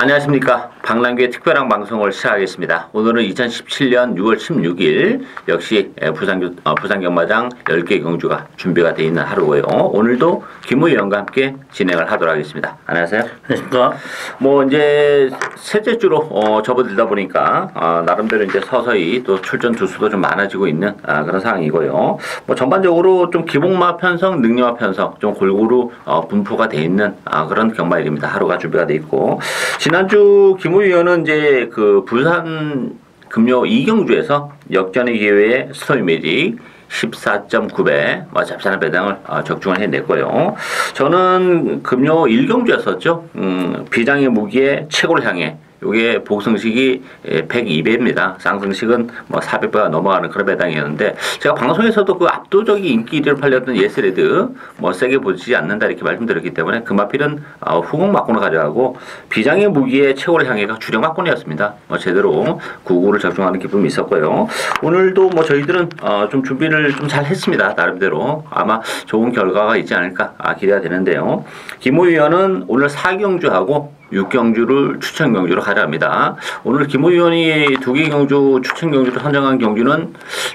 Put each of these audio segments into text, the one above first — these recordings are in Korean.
안녕하십니까. 방랑교의 특별한 방송을 시작하겠습니다. 오늘은 2017년 6월 16일 역시 부산, 어, 부산경마장 10개 경주가 준비가 되어 있는 하루고요. 오늘도 김우 의원과 함께 진행을 하도록 하겠습니다. 안녕하세요. 안녕하십니까. 뭐 이제 셋째 주로 어, 접어들다 보니까 어, 나름대로 이제 서서히 또 출전 두수도 좀 많아지고 있는 아, 그런 상황이고요. 뭐 전반적으로 좀 기복마 편성, 능력마 편성 좀 골고루 어, 분포가 돼 있는 아, 그런 경마일입니다. 하루가 준비가 돼 있고 지난주 김우 의원은 이제 그 부산 금요 이경주에서 역전의 기회에 스토리 매직 14.9배 뭐 잡산한 배당을 어, 적중을 해냈고요. 저는 금요 일경주였었죠. 음, 비장의 무기에 최고를 향해 요게 복승식이 102배입니다. 쌍승식은 뭐 400배가 넘어가는 그런 배당이었는데 제가 방송에서도 그 압도적인 인기를 팔렸던 예스레드 뭐 세게 보지 않는다 이렇게 말씀드렸기 때문에 금마필은 어, 후공 막고을 가져가고 비장의 무기의 최고를 향해가 주력 막권이었습니다. 뭐 제대로 구구를 적중하는 기쁨이 있었고요. 오늘도 뭐 저희들은 어, 좀 준비를 좀 잘 했습니다. 나름대로 아마 좋은 결과가 있지 않을까 아, 기대가 되는데요. 김호 의원은 오늘 사경주하고 6경주를 추천 경주로 가져갑니다. 오늘 김우 의원이 두 개 경주 추천 경주로 선정한 경주는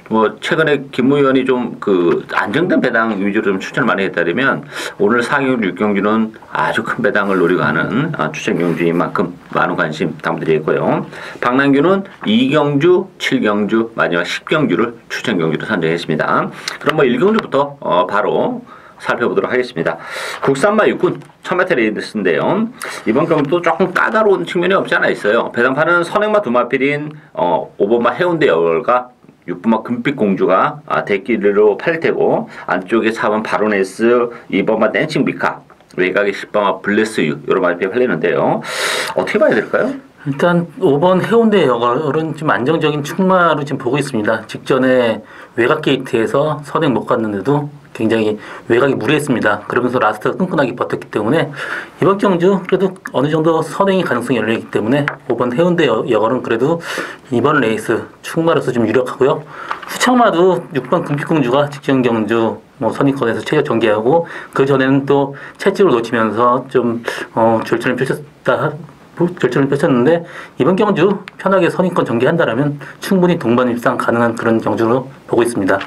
뭐 최근에 김우 의원이 좀 그 안정된 배당 위주로 좀 추천을 많이 했다면 오늘 4경주 6경주는 아주 큰 배당을 노리고 하는 아, 추천 경주인 만큼 많은 관심 담드리겠고요. 박남규는 2경주, 7경주, 마지막 10경주를 추천 경주로 선정했습니다. 그럼 뭐 1경주부터 어 바로 살펴보도록 하겠습니다. 국산마 육군 천마테레이드스인데요. 이번 경기도 조금 까다로운 측면이 없지 않아 있어요. 배당판은 선행마 두마필인 어, 5번마 해운대 여걸과 6번마 금빛 공주가 아, 대끼리로 팔 테고 안쪽에 4번 바로네스, 2번마 댄싱 비카, 외곽에 10번마 블레스유 이런 마필이 팔리는데요. 어떻게 봐야 될까요? 일단 5번 해운대 여걸은 좀 안정적인 충마로 지금 보고 있습니다. 직전에 외곽 게이트에서 선행 못 갔는데도 굉장히 외곽이 무리했습니다. 그러면서 라스트가 끈끈하게 버텼기 때문에 이번 경주 그래도 어느 정도 선행의 가능성이 열려있기 때문에 5번 해운대 여걸은 그래도 이번 레이스 충마로서 좀 유력하고요. 후창마도 6번 금빛공주가 직전 경주 뭐 선입권에서 최저 전개하고 그 전에는 또 채찍을 놓치면서 좀 어, 절전을 펼쳤다 결정을 펼쳤는데 이번 경주 편하게 선입권 전개한다라면 충분히 동반 입상 가능한 그런 경주로 보고 있습니다.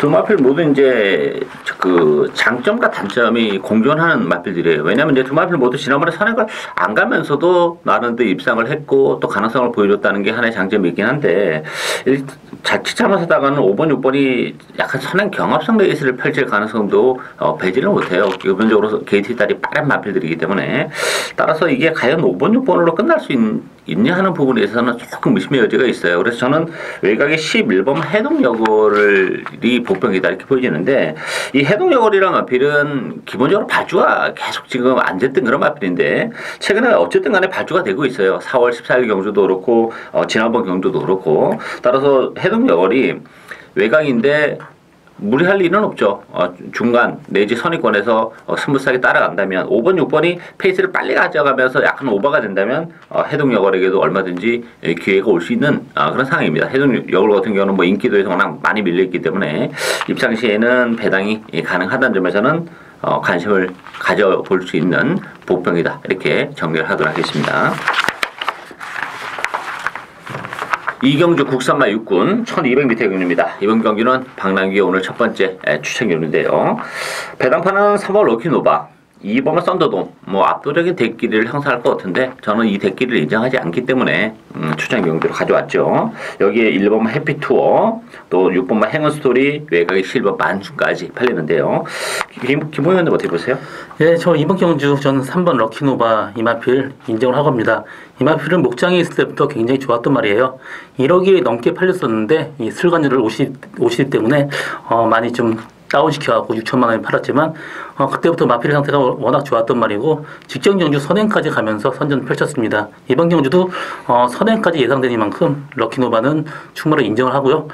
두 마필 모두 이제 그 장점과 단점이 공존하는 마필들이에요. 왜냐하면 이제 두 마필 모두 지난번에 선행을 안 가면서도 나름대로 입상을 했고 또 가능성을 보여줬다는 게 하나의 장점이 있긴 한데 자칫 잘못하다가는 5번, 6번이 약간 선행 경합성 레이스를 펼칠 가능성도 어, 배제를 못해요. 기본적으로 게이트 딸이 빠른 마필들이기 때문에 따라서 이게 과연 5번, 6번으로 끝날 수 있, 있냐 하는 부분에 있어서는 조금 의심의 여지가 있어요. 그래서 저는 외곽의 11번 해동여걸이 복병이다 이렇게 보여지는데 이 해동여걸이란 마필은 기본적으로 발주가 계속 지금 안 됐던 그런 마필인데 최근에 어쨌든 간에 발주가 되고 있어요. 4월 14일 경주도 그렇고 어, 지난번 경주도 그렇고 따라서 해동여걸이 외곽인데 무리할 일은 없죠. 어, 중간 내지 선의권에서 어, 스무스하게 따라간다면 5번, 6번이 페이스를 빨리 가져가면서 약간 오버가 된다면 어, 해동여걸에게도 얼마든지 기회가 올 수 있는 어, 그런 상황입니다. 해동여걸 같은 경우는 뭐 인기도에서 워낙 많이 밀려있기 때문에 입상 시에는 배당이 가능하다는 점에서는 어, 관심을 가져볼 수 있는 복병이다. 이렇게 정리를 하도록 하겠습니다. 이경주 국산마 육군 1200m 경주입니다. 이번 경기는 방랑기의 오늘 첫 번째 추천 경주인데요. 배당판은 3월 로키노바 2번은 썬더돔 뭐 압도적인 대끼리를 형성할 것 같은데 저는 이 대끼리를 인정하지 않기 때문에 음, 추천 경기로 가져왔죠. 여기에 1번 해피투어 또 6번만 행운스토리 외곽의 실버 만수까지 팔리는데요. 김, 김 의원님 어떻게 보세요? 예, 저 이번 경주 저는 3번 럭키노바 이마필 인정을 하고 합니다. 이마필은 목장에 있을 때부터 굉장히 좋았던 말이에요. 1억이 넘게 팔렸었는데 이 슬관율을 오시, 오시 때문에 어, 많이 좀 다운시켜갖고 6천만 원에 팔았지만 어, 그때부터 마필 상태가 워낙 좋았던 말이고 직전 경주 선행까지 가면서 선전 펼쳤습니다. 이번 경주도 어, 선행까지 예상되니만큼 럭키노바는 충분히 인정을 하고요.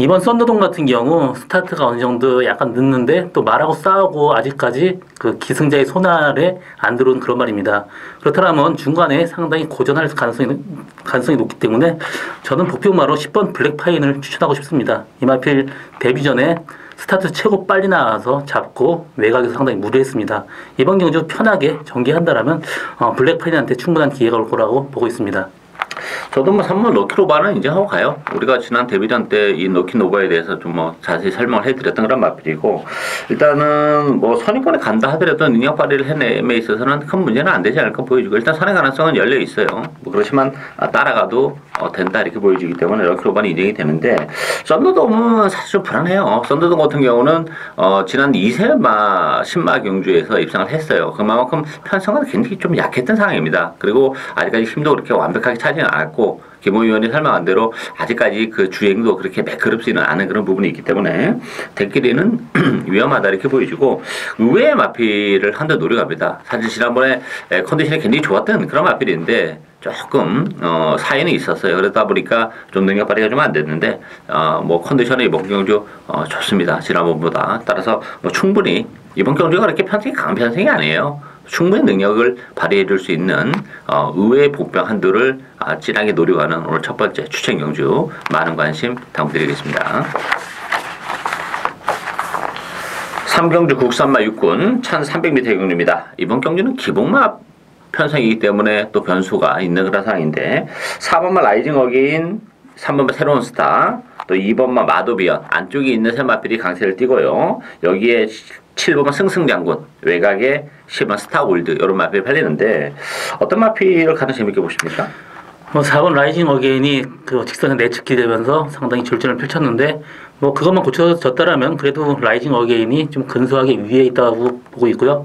이번 썬더동 같은 경우 스타트가 어느 정도 약간 늦는데 또 말하고 싸우고 아직까지 그 기승자의 손아래 안 들어온 그런 말입니다. 그렇다면 중간에 상당히 고전할 가능성이, 가능성이 높기 때문에 저는 복병마로 10번 블랙파인을 추천하고 싶습니다. 이마필 데뷔 전에 스타트 최고 빨리 나와서 잡고 외곽에서 상당히 무리했습니다. 이번 경주 편하게 전개한다라면 어, 블랙파이한테 충분한 기회가 올 거라고 보고 있습니다. 저도 뭐 3번 로키노바는 이제 하고 가요. 우리가 지난 데뷔전 때이 로키노바에 대해서 좀 뭐 자세히 설명을 해드렸던 그런 맛들이고 일단은 뭐 선입권에 간다 하더라도 능력 발휘를 해내에 있어서는 큰 문제는 안 되지 않을까 보여지고 일단 선의 가능성은 열려 있어요. 뭐 그렇지만 아, 따라가도 어, 된다 이렇게 보여지기 때문에 로키노바는 인정이 되는데 썬더돔은 사실 좀 불안해요. 썬더돔 같은 경우는 어, 지난 2세마 신마 경주에서 입상을 했어요. 그만큼 편성은 굉장히 좀 약했던 상황입니다. 그리고 아직까지 힘도 그렇게 완벽하게 차지는 않았고 김호 의원이 설명한 대로 아직까지 그 주행도 그렇게 매끄럽지는 않은 그런 부분이 있기 때문에 대끼리는 위험하다 이렇게 보여지고 의외의 마필을 한 대 노려갑니다. 사실 지난번에 에, 컨디션이 굉장히 좋았던 그런 마필인데 조금 어, 사연이 있었어요. 그러다 보니까 좀 능력 발휘가 좀 안 됐는데 어, 뭐 컨디션이 이번 경주 어, 좋습니다. 지난번보다 따라서 뭐 충분히 이번 경주가 그렇게 편성이 강한 편성이 아니에요. 충분히 능력을 발휘해 줄 수 있는 어, 의외의 복병 한두를 아, 진하게 노려가는 오늘 첫 번째 추천 경주 많은 관심 당부드리겠습니다. 삼경주 국산마 육군 1300m 경주입니다. 이번 경주는 기복마 편성이기 때문에 또 변수가 있는 그런 상황인데 4번마 라이징 어게인 3번마 새로운 스타 또 2번마 마도비언 안쪽에 있는 세 마필이 강세를 띠고요. 여기에 7번마 승승장군 외곽에 10번 스타골드 이런 마필이 팔리는데 어떤 마필을 가장 재밌게 보십니까? 뭐 4번 라이징 어게인이 그 직선에 내측기 되면서 상당히 절전을 펼쳤는데 뭐 그것만 고쳐졌다라면 그래도 라이징 어게인이 좀 근소하게 위에 있다고 보고 있고요.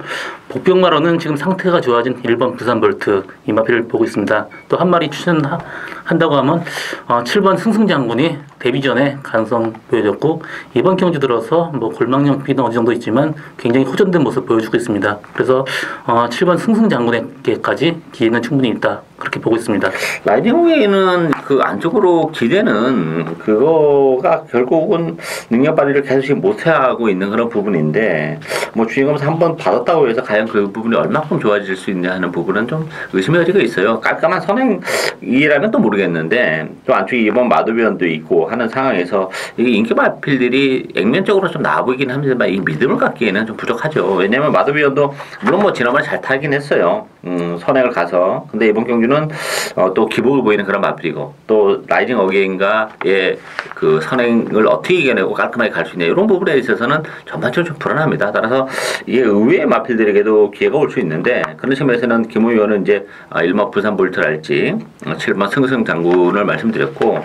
복병마로는 지금 상태가 좋아진 1번 부산 볼트 이마피를 보고 있습니다. 또 한 마리 추천한다고 하면 어, 7번 승승장군이 데뷔 전에 가능성 보여줬고 이번 경주 들어서 뭐 골망형 비는 어느 정도 있지만 굉장히 호전된 모습 보여주고 있습니다. 그래서 어, 7번 승승장군에게까지 기회는 충분히 있다 그렇게 보고 있습니다. 라이딩 어게인은 그 안쪽으로 기대는 그거가 결국은 능력 발휘를 계속 못하고 있는 그런 부분인데 뭐 주인공에서 한번 받았다고 해서 과연 그 부분이 얼마큼 좋아질 수 있냐 하는 부분은 좀 의심의 여지가 있어요. 깔끔한 선행이라면 또 모르겠는데 또 안쪽에 이번 마도비언도 있고 하는 상황에서 이게 인기 마필들이 액면적으로 좀 나아 보이긴 합니다만 이 믿음을 갖기에는 좀 부족하죠. 왜냐하면 마도비언도 물론 뭐 지난번에 잘 타긴 했어요. 음, 선행을 가서 근데 이번 경주는 어, 또 기복을 보이는 그런 마필이고 또 라이징 어게인과의 그 선행을 어떻게 이겨내고 깔끔하게 갈 수 있냐 이런 부분에 있어서는 전반적으로 좀 불안합니다. 따라서 이게 의외의 마필들에게도 기회가 올 수 있는데 그런 측면에서는 김호 의원은 이제 아, 1번 부산 볼트랄지 7번 승승 장군을 말씀드렸고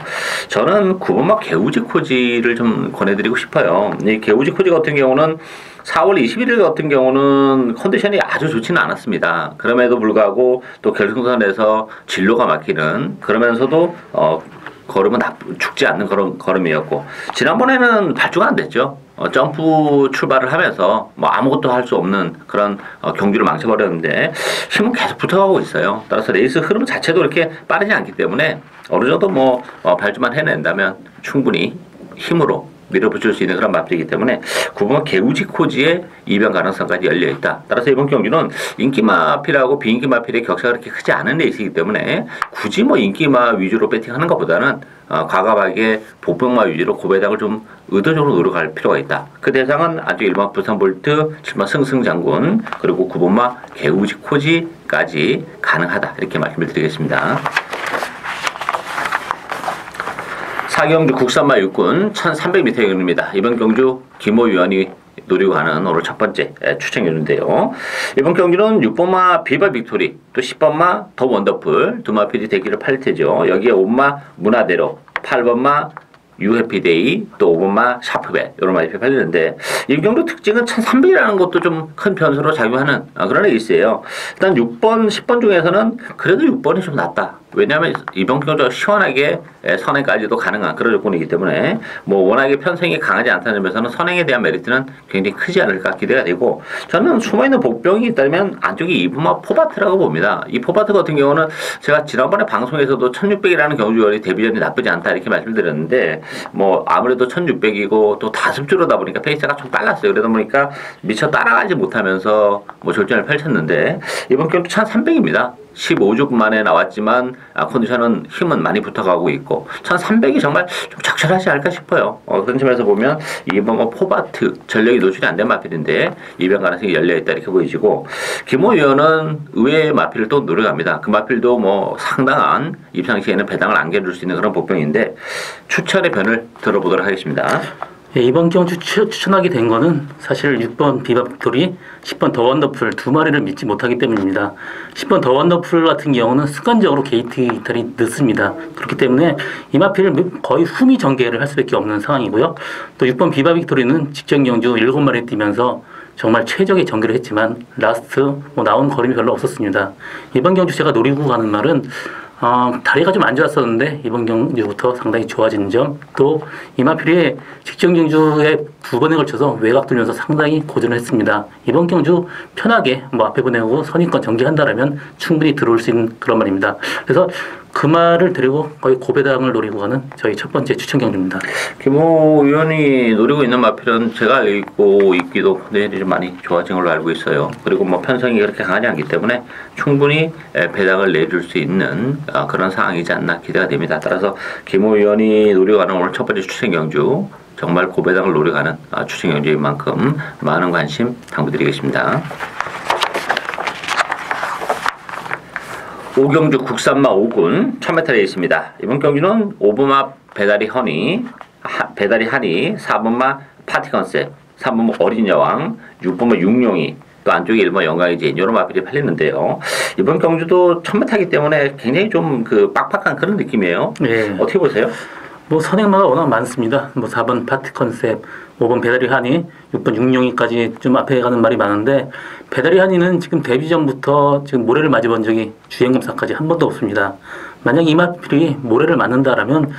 저는 9번막 개우지 코지를 좀 권해드리고 싶어요. 이 개우지 코지 같은 경우는 4월 21일 같은 경우는 컨디션이 아주 좋지는 않았습니다. 그럼에도 불구하고 또 결승선에서 진로가 막히는 그러면서도 어 걸음은 죽지 않는 그런 걸음이었고 지난번에는 발주가 안 됐죠. 어, 점프 출발을 하면서 뭐 아무것도 할 수 없는 그런 어, 경주를 망쳐버렸는데 힘은 계속 붙어가고 있어요. 따라서 레이스 흐름 자체도 그렇게 빠르지 않기 때문에 어느 정도 뭐 어, 발주만 해낸다면 충분히 힘으로 밀어붙일 수 있는 그런 마필이기 때문에 9번 개우지 코지의 이변 가능성까지 열려 있다. 따라서 이번 경주는 인기 마필하고 비인기 마필의 격차가 그렇게 크지 않은 레이스이기 때문에 굳이 뭐 인기 마 위주로 배팅하는 것보다는 어, 과감하게 복병마 위주로 고배당을 좀 의도적으로 노력할 필요가 있다. 그 대상은 아주 1번 부산 볼트, 7번 승승장군, 그리고 9번마 개우지 코지까지 가능하다. 이렇게 말씀을 드리겠습니다. 사경주 국산마 육군 1300m 경주입니다. 이번 경주 김호 위원이 노리고 가는 오늘 첫 번째 추천 경주인데요. 이번 경주는 6번마 비바 빅토리, 또 10번마 더 원더풀 두 마필이 대기를 팔 테죠. 여기에 5번마 문화대로, 8번마 유해피데이 또 5번마 샤프벳 이런 많이 팔리는데 이 경주 특징은 1300이라는 것도 좀 큰 변수로 작용하는 아, 그런 레이스예요. 일단 6번, 10번 중에서는 그래도 6번이 좀 낫다. 왜냐하면 이번 경주가 시원하게 선행까지도 가능한 그런 조건이기 때문에 뭐 워낙에 편성이 강하지 않다는 점에서는 선행에 대한 메리트는 굉장히 크지 않을까 기대가 되고 저는 숨어있는 복병이 있다면 안쪽에 이브마 포바트라고 봅니다. 이 포바트 같은 경우는 제가 지난번에 방송에서도 1600이라는 경주원이 데뷔전이 나쁘지 않다 이렇게 말씀드렸는데 뭐 아무래도 1600이고 또 다습주로다 보니까 페이스가 좀 빨랐어요. 그러다 보니까 미처 따라가지 못하면서 뭐 절전을 펼쳤는데 이번 경주 1300입니다. 15주 만에 나왔지만 아, 컨디션은 힘은 많이 붙어가고 있고 1300이 정말 좀 적절하지 않을까 싶어요. 어, 그런 점에서 보면 이번 뭐 포바트 전력이 노출이 안 된 마필인데 이변 가능성이 열려 있다 이렇게 보이시고 김호 의원은 의외의 마필을 또 노려갑니다. 그 마필도 뭐 상당한 입상 시에는 배당을 안겨줄 수 있는 그런 복병인데 추천의 변을 들어보도록 하겠습니다. 예, 이번 추, 추천하게 된 거는 사실 6번 비바 빅토리, 10번 더 원더풀 두 마리를 믿지 못하기 때문입니다. 10번 더 원더풀 같은 경우는 습관적으로 게이트 이탈이 늦습니다. 그렇기 때문에 이마필을 거의 후미 전개를 할 수밖에 없는 상황이고요. 또 6번 비바 빅토리는 직전 경주 7마리 뛰면서 정말 최적의 전개를 했지만 라스트 뭐 나온 걸음이 별로 없었습니다. 이번 경주 제가 노리고 가는 말은 어, 다리가 좀 안 좋았었는데 이번 경주부터 상당히 좋아진 점 또 이마필이 직전 경주에 두 번에 걸쳐서 외곽 돌면서 상당히 고전을 했습니다. 이번 경주 편하게 뭐 앞에 보내고 선입권 전개한다라면 충분히 들어올 수 있는 그런 말입니다. 그래서 그 말을 드리고 거의 고배당을 노리고 가는 저희 첫 번째 추천 경주입니다. 김호 의원이 노리고 있는 마필은 제가 읽고 있기도 내일이 좀 많이 좋아진 걸로 알고 있어요. 그리고 뭐 편성이 그렇게 강하지 않기 때문에 충분히 에, 배당을 내줄 수 있는 아, 그런 상황이지 않나 기대가 됩니다. 따라서 김호 의원이 노리고 가는 오늘 첫 번째 추천 경주 정말 고배당을 노려가는 아, 추천 경주인 만큼 많은 관심 당부드리겠습니다. 오경주 국산마 5군 1000m에 있습니다. 이번 경기는 5번마 배다리 허니, 하- 배다리 하니, 4번마 파티 컨셉, 3번마 어린 여왕, 6번마 육룡이, 또 안쪽에 1번 영광이지 이런 마필이 팔리는데요. 이번 경주도 1000m이기 때문에 굉장히 좀 그 빡빡한 그런 느낌이에요. 예. 어떻게 보세요? 뭐 선행마가 워낙 많습니다. 뭐 4번 파티 컨셉, 5번 배달이 하니, 6번 육룡이까지 좀 앞에 가는 말이 많은데 배달이 하니는 지금 데뷔 전부터 지금 모래를 맞아본 적이 주행 검사까지 한 번도 없습니다. 만약 이마필이 모래를 맞는다라면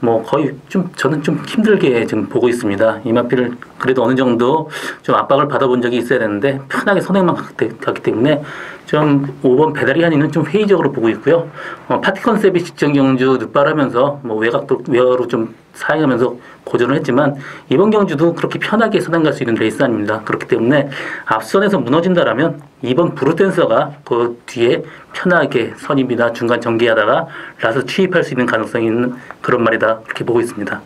뭐 거의 좀 저는 좀 힘들게 지금 보고 있습니다. 이마필을 그래도 어느 정도 좀 압박을 받아본 적이 있어야 되는데 편하게 선행만 갔기 때문에 좀 5번 배달이 아니는 좀 회의적으로 보고 있고요. 어, 파티 컨셉이 직전 경주 늑발하면서 뭐 외곽도 외곽으로 좀 사용하면서 고전을 했지만 이번 경주도 그렇게 편하게 선행 갈 수 있는 레이스 아닙니다. 그렇기 때문에 앞선에서 무너진다라면 이번 브루댄서가 그 뒤에 편하게 선입니다. 중간 전개하다가 라스 취입할 수 있는 가능성이 있는 그런 말이다. 그렇게 보고 있습니다.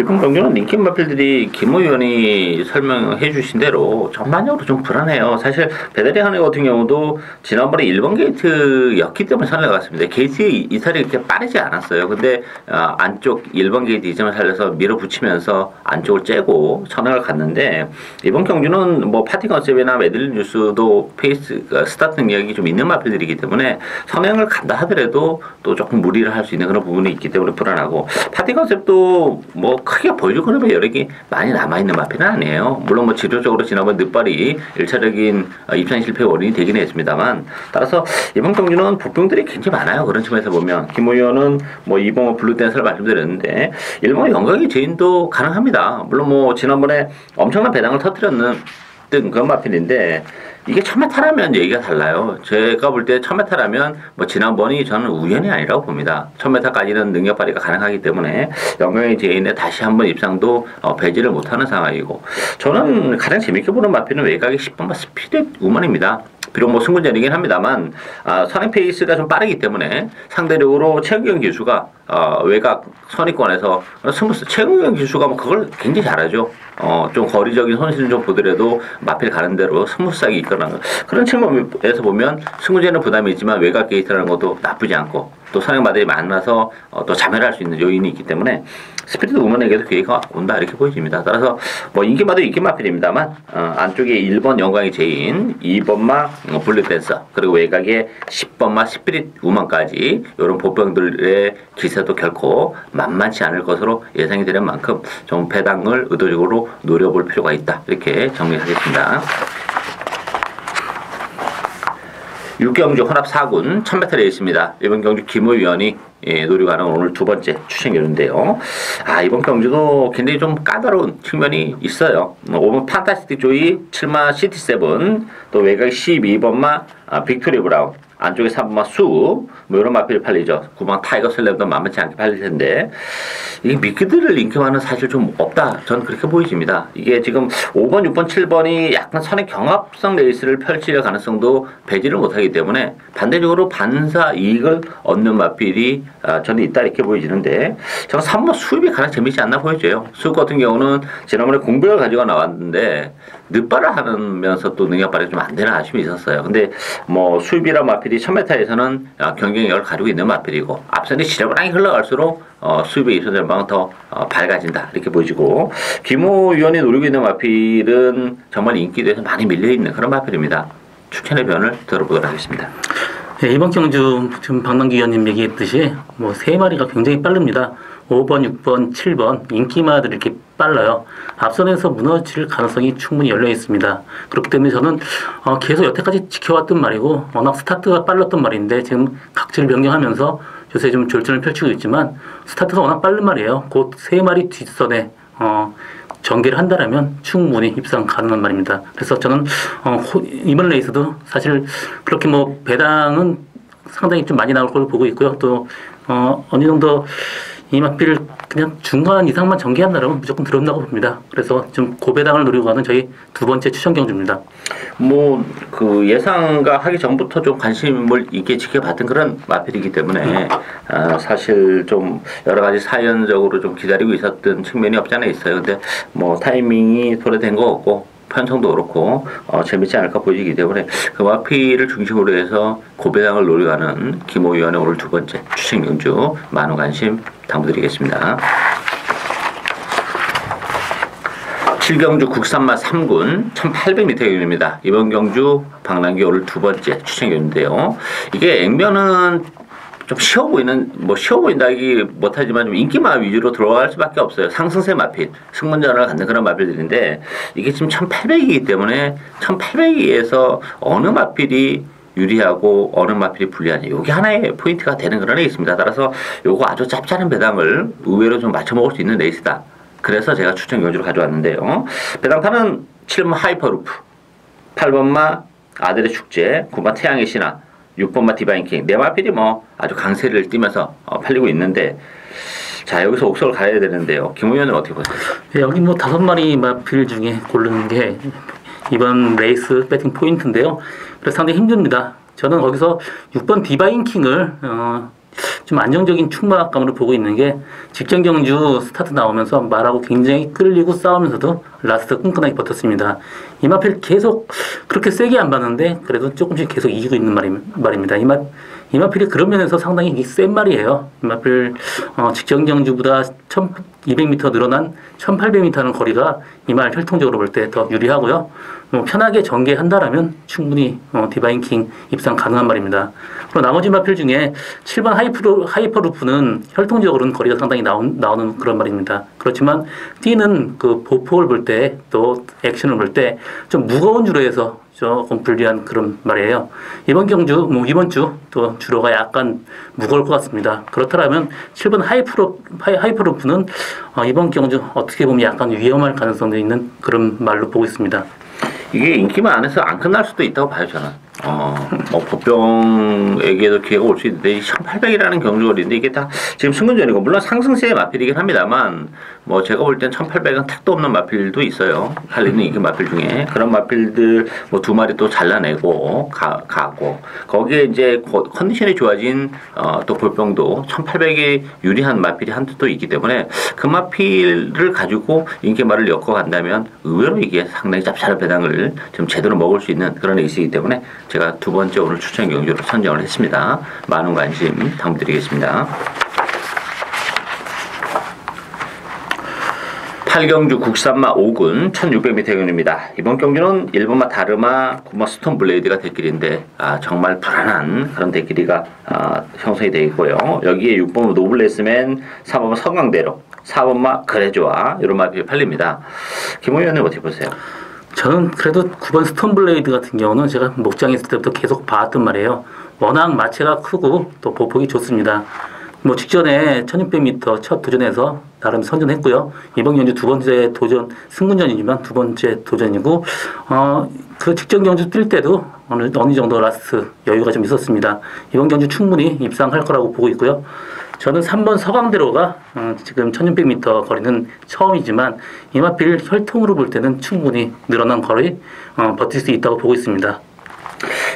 이번 경기는 링킨 마필들이 김호 의원이 설명해 주신 대로 전반적으로 좀 불안해요. 사실 배달이 하는 같은 경우도 지난번에 1번 게이트였기 때문에 선을 갔습니다. 게이트 이탈이 그렇게 빠르지 않았어요. 근데 어, 안쪽 1번 게이트 이점을 살려서 밀어붙이면서 안쪽을 째고 선을 갔는데 이번 경주는 뭐 파티 컨셉이나 메들린 뉴스도 페이스 그 스타트 능력이 좀 있는 마필들이기 때문에 선행을 간다 하더라도 또 조금 무리를 할 수 있는 그런 부분이 있기 때문에 불안하고 파티 컨셉도 뭐 크게 보여줄 그룹의 여력이 많이 남아있는 마필은 아니에요. 물론 뭐 지도적으로 지난번 늦발이 일차적인 어, 입상 실패 원인이 되긴 했습니다만 따라서 이번 경기는 복병들이 굉장히 많아요. 그런 측면에서 보면 김호 의원은 뭐 이번 블루댄스를 말씀드렸는데 일본 영광의 제인도 가능합니다. 물론 뭐 지난번에 엄청난 배당을 터뜨렸는 뜬 그런 마필인데 이게 천메타라면 얘기가 달라요. 제가 볼 때 천메타라면 뭐 지난번이 저는 우연이 아니라고 봅니다. 천메타까지는 능력 발휘가 가능하기 때문에 영광의 제인에 다시 한번 입상도 어, 배제를 못하는 상황이고 저는 가장 재밌게 보는 마필은 외곽의 10번마 스피드 우먼입니다. 비록 뭐 승부전이긴 합니다만 아, 선행 페이스가 좀 빠르기 때문에 상대적으로 최경영 기수가 어, 외곽 선입권에서 스무스 최경영 기수가 뭐 그걸 굉장히 잘하죠. 어, 좀 거리적인 손실을 좀 보더라도 마필 가는 대로 스무스하게 이끌어가는 그런 측면에서 보면 승부전은 부담이 있지만 외곽 게이트라는 것도 나쁘지 않고 또 선행마들이 만나서 어, 또 자멸할 수 있는 요인이 있기 때문에 스피드 우먼에게도 기회가 온다 이렇게 보여집니다. 따라서 뭐 인기마도 인기마필입니다만 어, 안쪽에 1번 영광의 제인, 2번마 어, 블루댄서 그리고 외곽에 10번마 스피릿 우먼까지 이런 보병들의 기세도 결코 만만치 않을 것으로 예상이 되는 만큼 좀 배당을 의도적으로 노려볼 필요가 있다 이렇게 정리하겠습니다. 육경주 혼합 4군 1000m에 있습니다. 이번 경주 김호 위원이 예, 노려가는 오늘 두 번째 추천결인데요. 아 이번 경주도 굉장히 좀 까다로운 측면이 있어요. 5번 판타스틱 조이 7마 시티 세븐 또 외곽 12번마 아, 빅토리 브라운 안쪽에 3번마 수, 뭐 이런 마필이 팔리죠. 9번 타이거 슬램도 만만치 않게 팔릴 텐데, 이게 미끼들을 인기만은 사실 좀 없다. 저는 그렇게 보이집니다. 이게 지금 5번, 6번, 7번이 약간 선의 경합성 레이스를 펼칠 가능성도 배제를 못하기 때문에 반대적으로 반사 이익을 얻는 마필이 아, 저는 있다 이렇게 보여지는데, 저는 3번 수입이 가장 재밌지 않나 보여져요. 수입 같은 경우는 지난번에 공백을 가지고 나왔는데, 늦발을 하면서 또 능력발이 좀안 되는 아쉬움이 있었어요. 근데 뭐 수입이란 마필이 1000m에서는 아, 경쟁력을 가지고 있는 마필이고 앞선이 지저분하게 흘러갈수록 어, 수입의 입선 전망은 더 어, 밝아진다 이렇게 보여지고 김호 위원이 노리고 있는 마필은 정말 인기도에서 많이 밀려 있는 그런 마필입니다. 추천의 변을 들어보도록 하겠습니다. 네, 이번 경주 지금 박남기 위원님 얘기했듯이 뭐 세 마리가 굉장히 빠릅니다. 5번, 6번, 7번 인기마들이 이렇게 빨라요. 앞선에서 무너질 가능성이 충분히 열려 있습니다. 그렇기 때문에 저는 어, 계속 여태까지 지켜왔던 말이고 워낙 스타트가 빨랐던 말인데 지금 각질 변경하면서 요새 좀 졸전을 펼치고 있지만 스타트가 워낙 빠른 말이에요. 곧 세 마리 뒷선에 어, 전개를 한다라면 충분히 입상 가능한 말입니다. 그래서 저는 어, 호- 이번 레이스도 사실 그렇게 뭐 배당은 상당히 좀 많이 나올 걸로 보고 있고요. 또 어, 어느 정도 이마필 그냥 중간 이상만 전개한다라면 무조건 들어온다고 봅니다. 그래서 좀 고배당을 노리고 가는 저희 두 번째 추천 경주입니다. 뭐 그 예상과 하기 전부터 좀 관심을 있게 지켜봤던 그런 마필이기 때문에 아, 사실 좀 여러 가지 사연적으로 좀 기다리고 있었던 측면이 없지 않아 있어요. 근데 뭐 타이밍이 도래된 거 같고 편성도 그렇고 어, 재밌지 않을까 보이기 때문에 그 마필을 중심으로 해서 고배당을 노려가는 김호 위원의 오늘 두 번째 추천 경주 많은 관심 당부드리겠습니다. 칠경주 국산마 3군 1800m 경주입니다. 이번 경주 방랑기 오늘 두 번째 추천 경주인데요. 이게 액면은 좀 쉬워 보이는 뭐 쉬워 보인다기 못하지만 좀 인기마 위주로 들어갈 수밖에 없어요. 상승세 마필, 승문전을 갖는 그런 마필들인데 이게 지금 1800이기 때문에 1800에서 어느 마필이 유리하고 어느 마필이 불리하냐. 이게 하나의 포인트가 되는 그런 레이스입니다. 따라서 요거 아주 짭짤한 배당을 의외로 좀 맞춰 먹을 수 있는 레이스다. 그래서 제가 추천 경주를 가져왔는데요. 배당판은 7번 하이퍼루프, 8번마 아들의 축제, 9번 태양의 신화, 6번마 디바인킹. 네 마필이 뭐 아주 강세를 띠면서 어, 팔리고 있는데 자 여기서 옥석을 가야 되는데요. 김 의원은 어떻게 보세요? 네, 여기 뭐 다섯 마리 마필 중에 고르는 게 이번 레이스 배팅 포인트인데요. 그래서 상당히 힘듭니다. 저는 거기서 6번 디바인 킹을 어, 좀 안정적인 충만감으로 보고 있는 게 직전 경주 스타트 나오면서 말하고 굉장히 끌리고 싸우면서도 라스트 끈끈하게 버텼습니다. 이마필 계속 그렇게 세게 안 봤는데 그래도 조금씩 계속 이기고 있는 말입니다. 이마 이마필이 그런 면에서 상당히 이센 말이에요. 이마필 어, 직전 경주보다 1200m 늘어난 1800m는 거리가 이말 혈통적으로 볼 때 더 유리하고요. 뭐 편하게 전개한다라면 충분히 어, 디바인킹 입상 가능한 말입니다. 그리고 나머지 마필 중에 7번 하이프로, 하이퍼루프는 혈통적으로는 거리가 상당히 나온, 나오는 그런 말입니다. 그렇지만 뛰는 그 보폭을 볼 때 또 액션을 볼 때 좀 무거운 주로 해서 조금 불리한 그런 말이에요. 이번 경주, 뭐 이번 주 또 주로가 약간 무거울 것 같습니다. 그렇다면 7번 하이프로, 하이, 하이퍼루프는 어, 이번 경주 어떻게 보면 약간 위험할 가능성도 있는 그런 말로 보고 있습니다. 이게 인기만 안에서 안 끝날 수도 있다고 봐요 저는. 어, 뭐 법병에게도 기회가 올 수 있는데 1800이라는 경주거리인데 이게 다 지금 승근전이고 물론 상승세의 마필이긴 합니다만 뭐 제가 볼 땐 1800은 택도 없는 마필도 있어요. 할리는 인기 마필 중에 그런 마필들 뭐 두 마리 또 잘라내고 가, 가고 거기에 이제 거- 컨디션이 좋아진 어, 또 볼병도 1800에 유리한 마필이 한두 또 있기 때문에 그 마필을 가지고 인기말을 엮어 간다면 의외로 이게 상당히 짭짤한 배당을 좀 제대로 먹을 수 있는 그런 레이스이기 때문에 제가 두 번째 오늘 추천 경주로 선정을 했습니다. 많은 관심 당부드리겠습니다. 8경주 국산마 5군 1600m 경주입니다. 이번 경주는 1번마 다르마, 9번 스톤 블레이드가 대길인데 아, 정말 불안한 그런 대길이가 아, 형성이 되어 있고요. 여기에 6번 노블레스맨, 4번 성강대로, 4번마 그래조아 이런 마필이 팔립니다. 김호 의원님 어떻게 보세요? 저는 그래도 9번 스톤블레이드 같은 경우는 제가 목장에 있을 때부터 계속 봐왔단 말이에요. 워낙 마체가 크고 또 보폭이 좋습니다. 뭐 직전에 1600m 첫 도전에서 나름 선전했고요. 이번 경주 두 번째 도전 승군전이지만 두 번째 도전이고 어, 그 직전 경주 뛸 때도 어느 어느 정도 라스트 여유가 좀 있었습니다. 이번 경주 충분히 입상할 거라고 보고 있고요. 저는 3번 서강대로가 어, 지금 1600m 거리는 처음이지만 이마필 혈통으로 볼 때는 충분히 늘어난 거리 어, 버틸 수 있다고 보고 있습니다.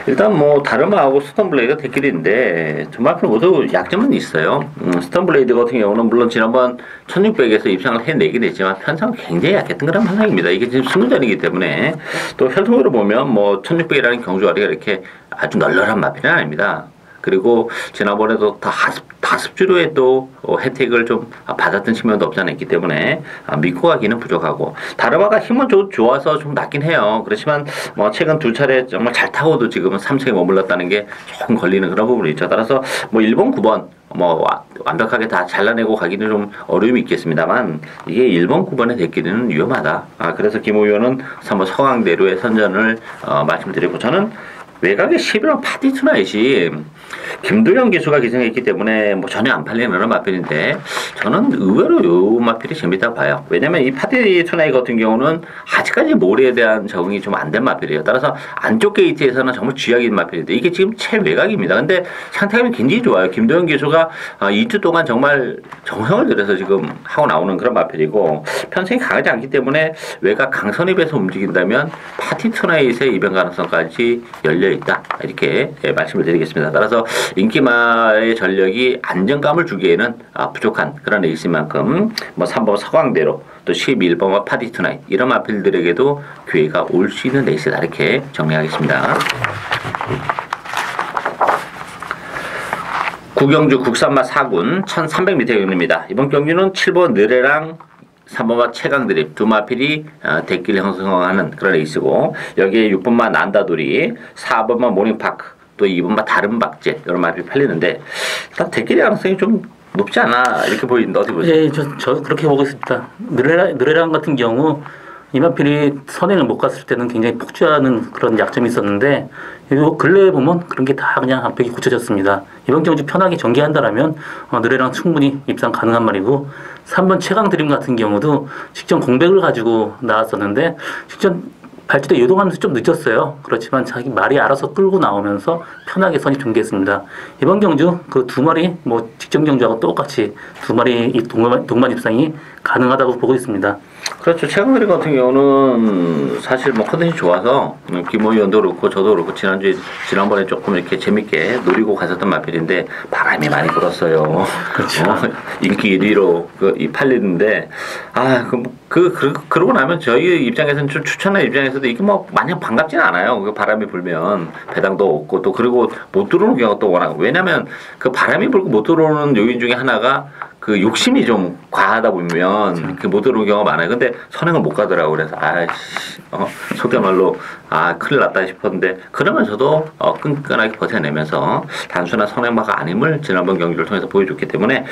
일단 뭐 다르마하고 스톤블레이드가 대길인데 정말 모두 약점은 있어요. 음, 스톤블레이드 같은 경우는 물론 지난번 1600에서 입상을 해내긴 했지만 편성은 굉장히 약했던 그런 현상입니다. 이게 지금 승전이기 때문에 또 혈통으로 보면 뭐 1600이라는 경주거리가 이렇게 아주 널널한 마필은 아닙니다. 그리고 지난번에도 다 하습, 다습주로의 또 어, 혜택을 좀 받았던 측면도 없지 않아 있기 때문에 아, 믿고 가기는 부족하고 다르마가 힘은 좀 좋아서 좀 낮긴 해요. 그렇지만 뭐 최근 두 차례 정말 잘 타고도 지금은 3층에 머물렀다는 게 조금 걸리는 그런 부분이 있죠. 따라서 뭐 1번, 9번 뭐 와- 완벽하게 다 잘라내고 가기는 좀 어려움이 있겠습니다만 이게 1번, 9번의 대끼리는 위험하다. 아, 그래서 김 의원은 한번 서강대로의 선전을 어, 말씀드리고 저는 외곽의 11번 파티 투나잇이 김도영 기수가 기생했기 때문에 뭐 전혀 안 팔리는 마필인데 저는 의외로 요 마필이 재밌다고 봐요. 왜냐면 이 파티 투나잇 같은 경우는 아직까지 모래에 대한 적응이 좀 안 된 마필이에요. 따라서 안쪽 게이트에서는 정말 쥐약인 마필인데 이게 지금 최외곽입니다. 근데 상태감이 굉장히 좋아요. 김도영 기수가 아, 2주 동안 정말 정성을 들여서 지금 하고 나오는 그런 마필이고 편성이 강하지 않기 때문에 외곽 강선입에서 움직인다면 파티 투나잇의 이변 가능성까지 열려 있다 이렇게 예, 말씀을 드리겠습니다. 따라서 인기마의 전력이 안정감을 주기에는 아, 부족한 그런 레이스인 만큼 뭐 3번 서강대로 또 11번과 파티 투나잇 이런 마필들에게도 기회가 올 수 있는 레이스다 이렇게 정리하겠습니다. 구경주 국산마 4군 1300m 경기입니다. 이번 경기는 7번 느레랑 3번마 최강 드립 두 마필이 어, 대길 형성하는 그런 레이스고 여기에 6번마 난다돌이 4번마 모닝파크 또 2번마 다른 박제 이런 마필이 팔리는데 일단 대길 가능성이 좀 높지 않아 이렇게 보이는데 어떻게 보세요? 예, 저, 저 그렇게 보고 있습니다. 느레랑 같은 경우 이마필이 선행을 못 갔을 때는 굉장히 폭주하는 그런 약점이 있었는데 요 근래에 보면 그런 게 다 그냥 앞벽이 고쳐졌습니다. 이번 경주 편하게 전개한다라면 어, 느레랑 충분히 입상 가능한 말이고 3번 최강 드림 같은 경우도 직전 공백을 가지고 나왔었는데 직전 발주대 요동하면서 좀 늦었어요. 그렇지만 자기 말이 알아서 끌고 나오면서 편하게 선입 전개했습니다. 이번 경주 그 두 마리 뭐 직전 경주하고 똑같이 두 마리 이 동반, 동반 입상이 가능하다고 보고 있습니다. 그렇죠. 최강그림 같은 경우는 사실 뭐 컨디션이 좋아서 음, 김호 의원도 그렇고 저도 그렇고 지난주에 지난번에 조금 이렇게 재밌게 노리고 갔었던 마필인데 바람이 많이 불었어요. 그렇죠. 어, 인기 1위로 그, 이 팔리는데 아그 그, 그, 그러고 나면 저희 입장에서는 추- 추천의 입장에서도 이게 뭐 마냥 반갑지는 않아요. 그 바람이 불면 배당도 없고 또 그리고 못 들어오는 경우가 또 워낙 왜냐면 그 바람이 불고 못 들어오는 요인 중에 하나가 그 욕심이 좀 과하다 보면 그 못 들어오는 경우가 많아요. 근데 선행을 못 가더라고 그래서 아씨 어, 속된 말로 아 큰일 났다 싶었는데 그러면서도 어, 끈끈하게 버텨내면서 단순한 선행마가 아님을 지난번 경기를 통해서 보여줬기 때문에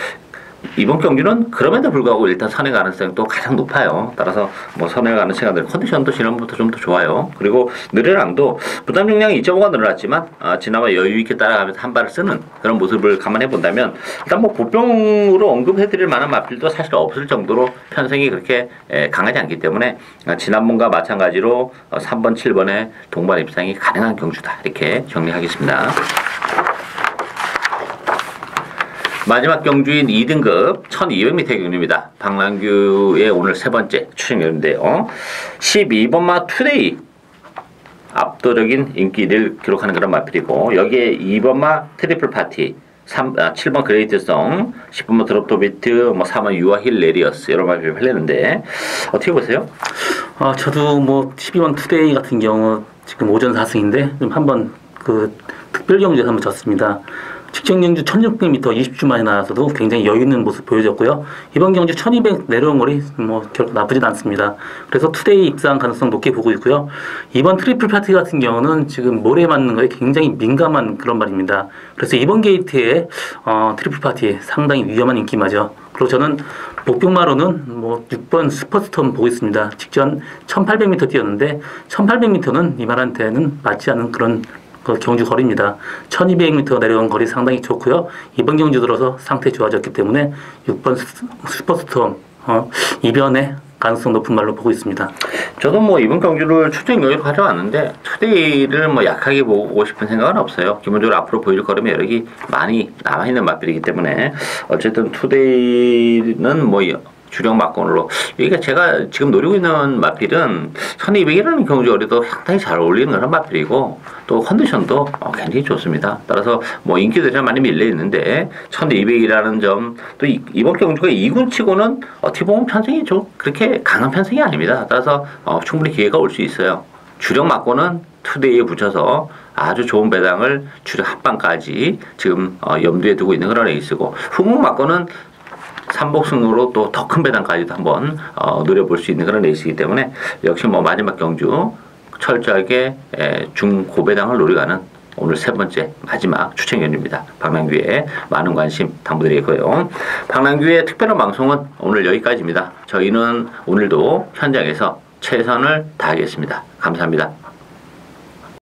이번 경기는 그럼에도 불구하고 일단 선행 가능성이 또 가장 높아요. 따라서 뭐 선행 가는 시간들 컨디션도 지난번부터 좀 더 좋아요. 그리고 느레랑도 부담 용량이 2.5가 늘어났지만 아, 지나마 여유 있게 따라가면서 한 발을 쓰는 그런 모습을 감안해 본다면 일단 뭐 보병으로 언급해드릴 만한 마필도 사실 없을 정도로 편성이 그렇게 에, 강하지 않기 때문에 아, 지난번과 마찬가지로 어, 3번, 7번의 동반 입상이 가능한 경주다 이렇게 정리하겠습니다. 마지막 경주인 2등급 1200m 경주입니다. 박랑규의 오늘 세 번째 출행경인데요. 12번마 투데이 압도적인 인기를 기록하는 그런 마필이고 여기에 2번마 트리플 파티 3, 아, 7번 그레이트성 10번마 드롭토비트 뭐 4번 유아 힐 레리어스 이런 마필이 팔리는데 어떻게 보세요? 아, 저도 뭐 12번 투데이 같은 경우 지금 오전 4승인데 좀 한번 그 특별 경주에서 한번 졌습니다. 직전 경주 1600m 20주 만에 나와서도 굉장히 여유 있는 모습 보여줬고요. 이번 경주 1200 내려온 거리 뭐 결코 나쁘진 않습니다. 그래서 투데이 입상 가능성 높게 보고 있고요. 이번 트리플 파티 같은 경우는 지금 모래 맞는 거에 굉장히 민감한 그런 말입니다. 그래서 이번 게이트에 어, 트리플 파티 상당히 위험한 인기마죠. 그리고 저는 목병마로는 뭐 6번 스퍼스톤 보고 있습니다. 직전 1800m 뛰었는데 1800m는 이 말한테는 맞지 않은 그런 그 경주 거리입니다. 1200m 내려온 거리 상당히 좋고요. 이번 경주 들어서 상태 좋아졌기 때문에 6번 스- 슈퍼스톰 어, 이변의 가능성 높은 말로 보고 있습니다. 저도 뭐 이번 경주를 출전 경기로 가져왔는데 투데이를 뭐 약하게 보고 싶은 생각은 없어요. 기본적으로 앞으로 보일 걸음의 여력이 많이 남아 있는 맛들이기 때문에 어쨌든 투데이는 뭐 주력 막건으로 이게 제가 지금 노리고 있는 맛필은 1200이라는 경주거리도 상당히 잘 어울리는 그런 맛필이고 또 컨디션도 어, 굉장히 좋습니다. 따라서 뭐 인기들이 많이 밀려 있는데 1200이라는 점 또 이번 경주가 2군 치고는 어떻게 보면 편성이 좀 그렇게 강한 편성이 아닙니다. 따라서 어, 충분히 기회가 올 수 있어요. 주력 막고는 투데이에 붙여서 아주 좋은 배당을 주력 합방까지 지금 어, 염두에 두고 있는 그런 에이스고 후궁 막고는 삼복승으로 또 더 큰 배당까지도 한번 어, 노려볼 수 있는 그런 레이스이기 때문에 역시 뭐 마지막 경주 철저하게 에, 중고배당을 노려가는 오늘 세 번째 마지막 추천견입니다. 박랑규의 많은 관심 당부드리고요. 박랑규의 특별한 방송은 오늘 여기까지입니다. 저희는 오늘도 현장에서 최선을 다하겠습니다. 감사합니다.